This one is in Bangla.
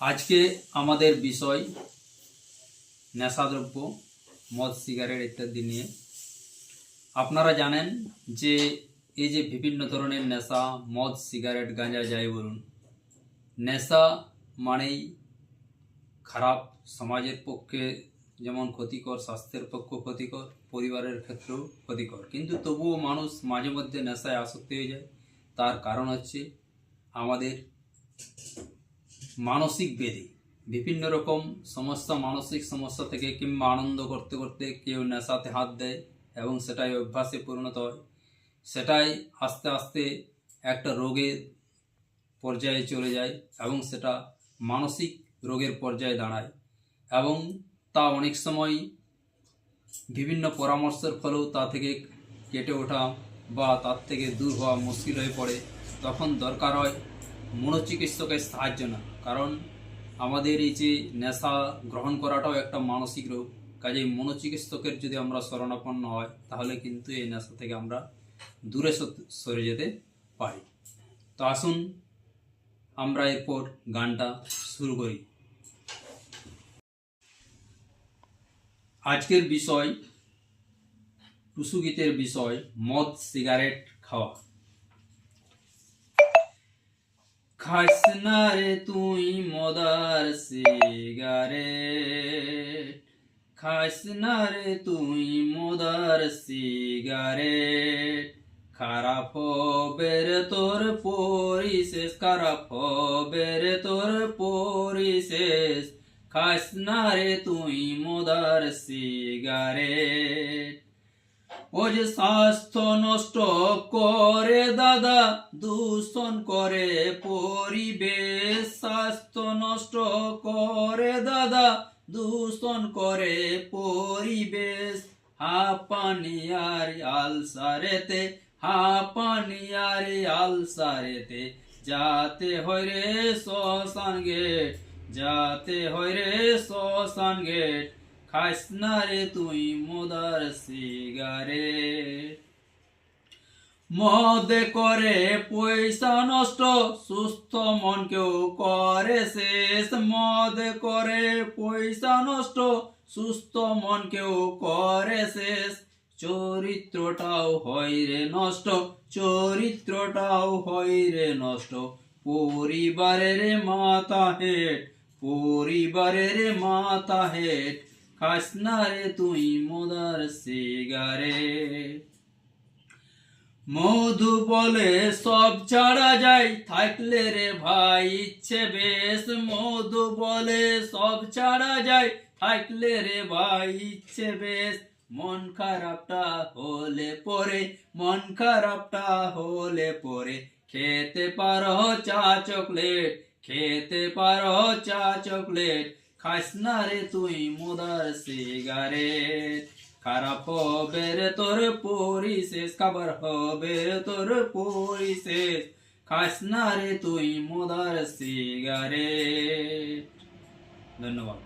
আজকে আমাদের বিষয় নেশাদ্রব্য, মদ, সিগারেট ইত্যাদি নিয়ে। আপনারা জানেন যে এই যে বিভিন্ন ধরনের নেশা, মদ, সিগারেট, গাঁজা, যাই বলুন, নেশা মানেই খারাপ সমাজের পক্ষে যেমন ক্ষতিকর, স্বাস্থ্যের পক্ষে ক্ষতিকর, পরিবারের ক্ষেত্রেও ক্ষতিকর। কিন্তু তবুও মানুষ মাঝে মধ্যে নেশায় আসক্ত হয়ে যায়। তার কারণ হচ্ছে আমাদের মানসিক ব্যাধি বিভিন্ন রকম সমস্যা মানসিক সমস্যা থেকে কিংবা আনন্দ করতে করতে কেউ নেশাতে হাত দেয় এবং সেটাই অভ্যাসে পরিণত হয়। সেটাই আস্তে আস্তে একটা রোগের পর্যায়ে চলে যায় এবং সেটা মানসিক রোগের পর্যায়ে দাঁড়ায় এবং তা অনেক সময় বিভিন্ন পরামর্শের ফলেও তা থেকে কেটে ওঠা বা তার থেকে দূর হওয়া মুশকিল হয়ে পড়ে। তখন দরকার হয় মনোচিকিৎসকের সাহায্য না। কারণ আমাদের এই যে নেশা গ্রহণ করাটাও একটা মানসিক রোগ। কাজেই মনোচিকিৎসকের যদি আমরা শরণাপন্ন হয়, তাহলে কিন্তু এই নেশা থেকে আমরা দূরে সরে যেতে পারি। তো আসুন আমরা এরপর গানটা শুরু করি। আজকের বিষয়, টুসু গীতের বিষয়, মদ, সিগারেট খাওয়া। খাস না রে তুই মদার সিগারেট। খাস না রে তুই মদার সিগারেট। খারাপ হবে রে তোর পরিশেষ, খারাপ হবে রে তোর পরিশেষ। খাস না রে তুই মদার সিগারেট। ও যে স্বাস্থ্য নষ্ট করে দাদা, দূষণ করে পরিবেশ। স্বাস্থ্য নষ্ট করে দাদা, দূষণ করে পরিবেশ। হাঁপানি আর আলসারেতে, হাঁপানি আর আলসারেতে। যাতে হয় রে শ্মশান গেট যাতে হয় রে শ্মশান গেট খাস না রে তুই মোদার সিগারেট করে পয়সা নষ্ট, সুস্থ করে শেষ। করে পয়সা নষ্ট, সুস্থ করে শেষ। চরিত্রটাও হয় রে নষ্ট, চরিত্রটাও হয় রে নষ্ট। পরিবারের মাথা হেট, পরিবারের মাথা হেট খাস তুই মোদার সিগারেট মধু বলে সব ছাড়া যায় থাকলে রে ভাই ইচ্ছে বেশ মধু বলে সব ছাড়া যায় থাকলে রে ভাই ইচ্ছে বেশ মন খারাপটা হলে পরে মন খারাপটা হলে পরে খেতে পারো চা চকলেট খেতে পারো চা চকলেট খাস না রে তুই মোদার সিগারেট খারাপ হবে রে তোর পরিশেষ খাবার হবে রে তোর পরিশেষ। খাস না রে তুই মোদার সিগারেট ধন্যবাদ।